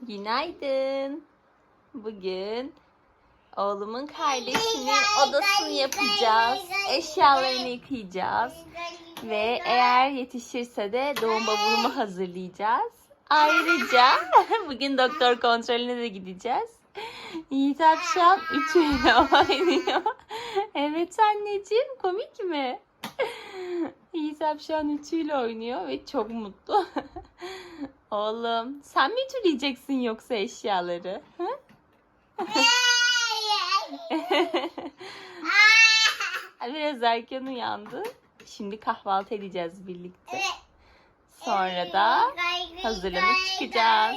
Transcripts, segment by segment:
Günaydın. Bugün oğlumun kardeşinin odasını yapacağız. Eşyalarını yıkayacağız. Ve eğer yetişirse de doğum bavulumu hazırlayacağız. Ayrıca bugün doktor kontrolüne de gideceğiz. Yiğit akşam üçüyle oynuyor. Evet anneciğim komik mi? Yiğit akşam üçüyle oynuyor ve çok mutlu. Oğlum sen mi ütüleyeceksin yoksa eşyaları? Hı? Biraz erken uyandı. Şimdi kahvaltı edeceğiz birlikte. Sonra da hazırlanıp çıkacağız.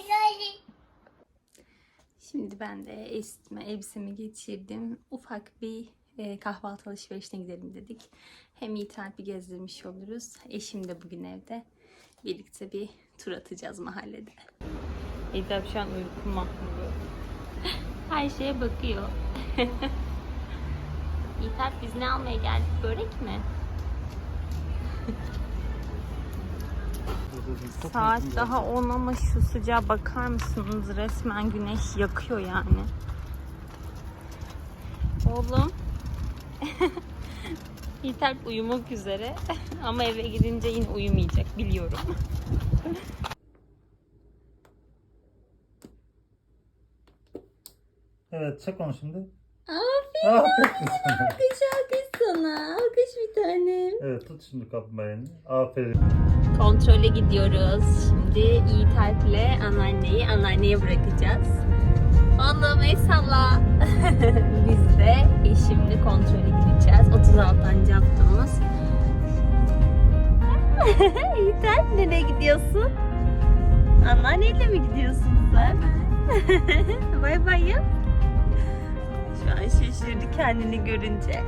Şimdi ben de esitme elbisemi geçirdim. Ufak bir e, kahvaltı alışverişine gidelim dedik. Hem Yiğit Alp'i gezdirmiş oluruz. Eşim de bugün evde. Birlikte bir tur atacağız mahallede. Alp şu an uyku mahvuru. Her şeye bakıyor. Alp biz ne almaya geldik? Börek mi? Saat daha 10 ama şu sıcağa bakar mısınız? Resmen güneş yakıyor yani. Oğlum. Yiğiter uyumak üzere. ama eve gidince yine uyumayacak biliyorum. Evet çek onu şimdi. Aferin. Aferin. Alkış alkış sana. Alkış bir tanem. Evet tut şimdi kapmayını. Aferin. Kontrole gidiyoruz. Şimdi Yiğit Alp'le anneanneyi anneanneye bırakacağız. Oğlum el salla. Biz de eşimle kontrole gideceğiz. 36. haftamız. Alp nereye gidiyorsun? Anneanneyle mi gidiyorsun sen? bay bay yap. Şu an şaşırdı kendini görünce.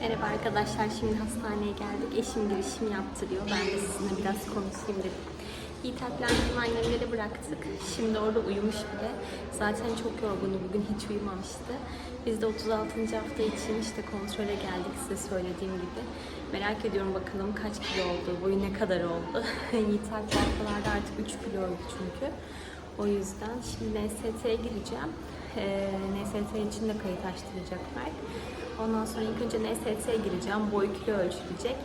Merhaba arkadaşlar, şimdi hastaneye geldik. Eşim girişim yaptırıyor. Ben de sizinle biraz konuşayım dedim. Yiğit Alp'le annemleri bıraktık. Şimdi orada uyumuş bile. Zaten çok yorgundu. Bugün hiç uyumamıştı. Biz de 36. hafta için işte kontrole geldik size söylediğim gibi. Merak ediyorum bakalım kaç kilo oldu, boyu ne kadar oldu. Yiğit Alp haftalarda artık 3 kiloydu çünkü. O yüzden şimdi NST'ye gireceğim. Ee, NST için de kayıt açtıracaklar. Ondan sonra ilk önce NST'ye gireceğim. Boy kilo ölçülecek.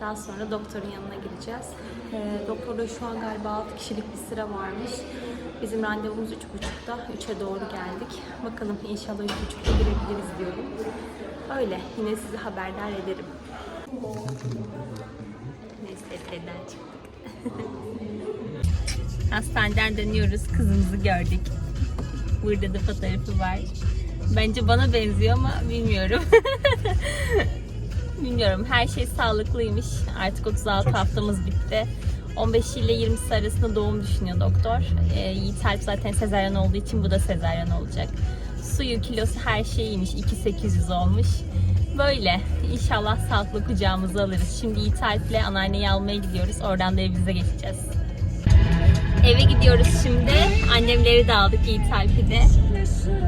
Daha sonra doktorun yanına gireceğiz. Ee, doktorda şu an galiba 6 kişilik bir sıra varmış. Bizim randevumuz 3.30'da. 3'e doğru geldik. Bakalım inşallah 3.30'da girebiliriz diyorum. Öyle. Yine sizi haberdar ederim. NST'den çıktık. Hastaneden dönüyoruz. Kızımızı gördük. Burada da fotoğrafı var. Bence bana benziyor ama bilmiyorum. bilmiyorum. Her şey sağlıklıymış. Artık 36 haftamız bitti. 15 ile 20 arasında doğum düşünüyor doktor. Ee, Yiğit Alp zaten sezaryen olduğu için bu da sezaryen olacak. Suyu, kilosu her şey iyiymiş. 2800 olmuş. Böyle. İnşallah sağlıklı kucağımıza alırız. Şimdi Yiğit Alp'le anneanneyi almaya gidiyoruz. Oradan da evimize geçeceğiz. Eve gidiyoruz şimdi. Annemleri de aldık Yiğit Alp'i.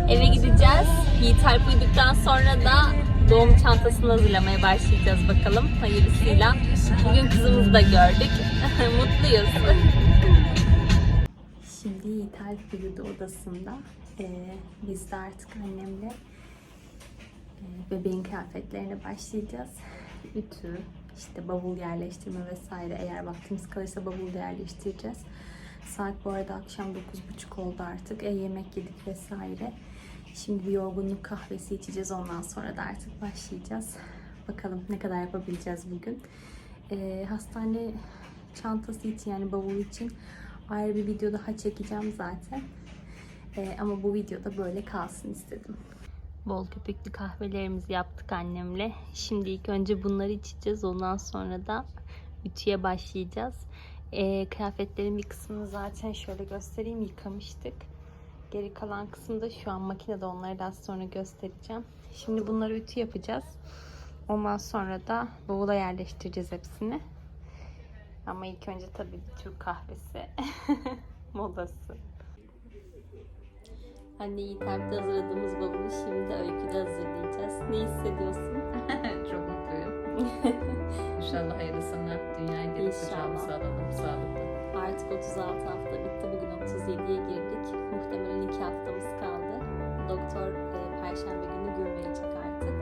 Eve gideceğiz. Yiğit Alp uyuduktan sonra da doğum çantasını hazırlamaya başlayacağız bakalım hayırlısıyla. Bugün kızımızı da gördük. Mutluyuz. Şimdi Yiğit Alp uyudu odasında. Ee, biz de artık annemle e, bebeğin kıyafetlerine başlayacağız. Ütü, işte bavul yerleştirme vesaire. Eğer vaktimiz kalırsa bavul yerleştireceğiz. Saat bu arada akşam 9.30 oldu artık. E, yemek yedik vesaire. Şimdi bir yorgunluk kahvesi içeceğiz. Ondan sonra da artık başlayacağız. Bakalım ne kadar yapabileceğiz bugün. E, hastane çantası için yani bavul için ayrı bir video daha çekeceğim zaten. E, ama bu videoda böyle kalsın istedim. Bol köpüklü kahvelerimizi yaptık annemle. Şimdi ilk önce bunları içeceğiz. Ondan sonra da ütüye başlayacağız. E, kıyafetlerin bir kısmını zaten şöyle göstereyim yıkamıştık. Geri kalan kısımda şu an makinede onları daha sonra göstereceğim. Şimdi bunları ütü yapacağız. Ondan sonra da bavula yerleştireceğiz hepsini. Ama ilk önce tabii Türk kahvesi modası. Anne Yiğiter'de hazırladığımız bavulu şimdi öyküde hazırlayacağız. Ne hissediyorsun? Çok mutluyum. İnşallah hayırlısını dünyaya gelip İnşallah. kucağımıza alalım sağlıklı. Artık 36 hafta bitti. Bugün 37'ye girdik. Muhtemelen 2 haftamız kaldı. Doktor e, Perşembe günü gün verecek artık.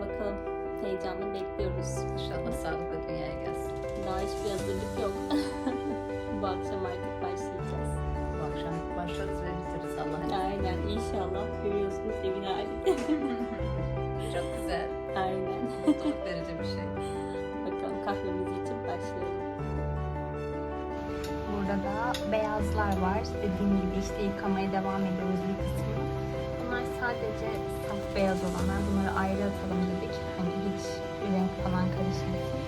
Bakalım heyecanla bekliyoruz. İnşallah sağlıklı dünyaya gelsin. Daha hiçbir hazırlık yok. Bu akşam artık başlayacağız. Akşam başlarız ve bitiririz Allah izniyle. Aynen inşallah. Görüyorsunuz evin halini. Çok güzel. Aynen. Mutluluk verici bir şey. Bakalım kahvemizi içip başlayalım. Burada da beyazlar var. Dediğim gibi işte yıkamaya devam ediyoruz bir kısmını. Bunlar sadece saf beyaz olanlar. Bunları ayrı atalım dedik. Hani hiç bir renk falan karışmasın.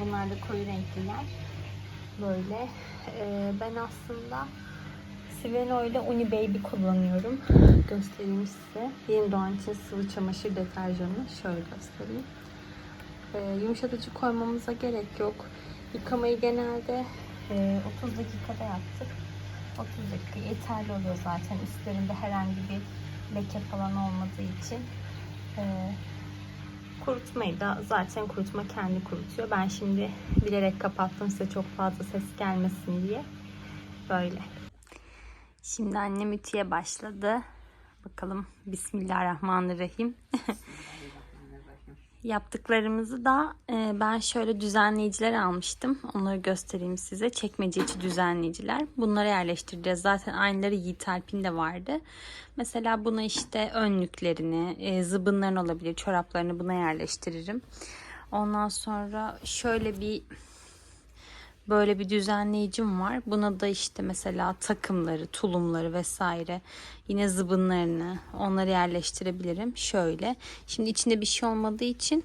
Bunlar da koyu renkliler. Böyle. Ee, ben aslında Siveno ile Uni Baby kullanıyorum. Göstereyim size. Yeni doğan için sıvı çamaşır deterjanı. Şöyle göstereyim. Ee, yumuşatıcı koymamıza gerek yok. Yıkamayı genelde e, 30 dakikada yaptık. 30 dakika yeterli oluyor zaten. Üstlerinde herhangi bir leke falan olmadığı için. Ee, kurutmayı da zaten kurutma kendi kurutuyor. Ben şimdi bilerek kapattım size çok fazla ses gelmesin diye. Böyle. Şimdi annem ütüye başladı. Bakalım Bismillahirrahmanirrahim. Yaptıklarımızı da e, ben şöyle düzenleyiciler almıştım. Onları göstereyim size. Çekmece içi düzenleyiciler. Bunları yerleştireceğiz. Zaten aynıları Yiğit Alp'in de vardı. Mesela buna işte önlüklerini, e, zıbınların olabilir, çoraplarını buna yerleştiririm. Ondan sonra şöyle bir böyle bir düzenleyicim var. Buna da işte mesela takımları, tulumları vesaire yine zıbınlarını onları yerleştirebilirim. Şöyle. Şimdi içinde bir şey olmadığı için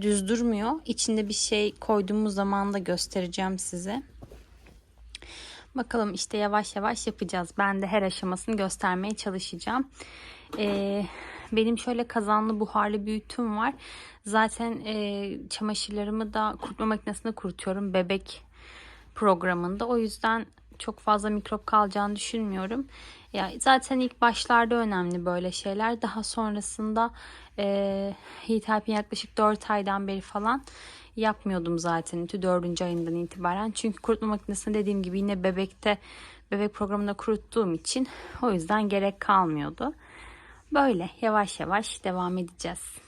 düz durmuyor. İçinde bir şey koyduğumuz zaman da göstereceğim size. Bakalım işte yavaş yavaş yapacağız. Ben de her aşamasını göstermeye çalışacağım. Ee, benim şöyle kazanlı buharlı bir ütüm var. Zaten e, çamaşırlarımı da kurutma makinesinde kurutuyorum. Bebek programında. O yüzden çok fazla mikrop kalacağını düşünmüyorum. Ya zaten ilk başlarda önemli böyle şeyler. Daha sonrasında e, Yiğit Alp'in yaklaşık 4 aydan beri falan yapmıyordum zaten ütü 4. ayından itibaren. Çünkü kurutma makinesinde dediğim gibi yine bebekte bebek programında kuruttuğum için o yüzden gerek kalmıyordu. Böyle yavaş yavaş devam edeceğiz.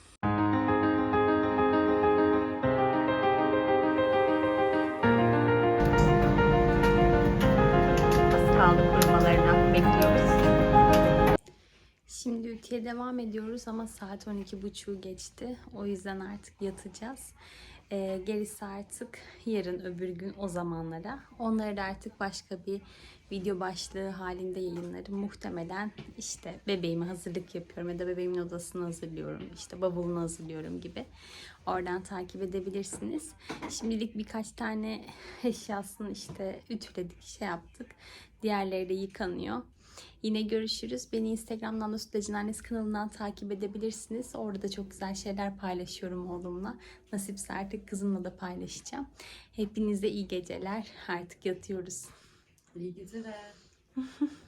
Bekliyoruz. Şimdi ütüye devam ediyoruz ama saat 12.30'u geçti. O yüzden artık yatacağız. Ee, gerisi artık yarın öbür gün o zamanlara. Onları da artık başka bir video başlığı halinde yayınlarım. Muhtemelen işte bebeğime hazırlık yapıyorum ya da bebeğimin odasını hazırlıyorum. işte bavulunu hazırlıyorum gibi. Oradan takip edebilirsiniz. Şimdilik birkaç tane eşyasını işte ütüledik, şey yaptık. Diğerleri de yıkanıyor. Yine görüşürüz. Beni Instagram'dan da Sütlacın Annesi kanalından takip edebilirsiniz. Orada da çok güzel şeyler paylaşıyorum oğlumla. Nasipse artık kızımla da paylaşacağım. Hepinize iyi geceler. Artık yatıyoruz. İyi geceler.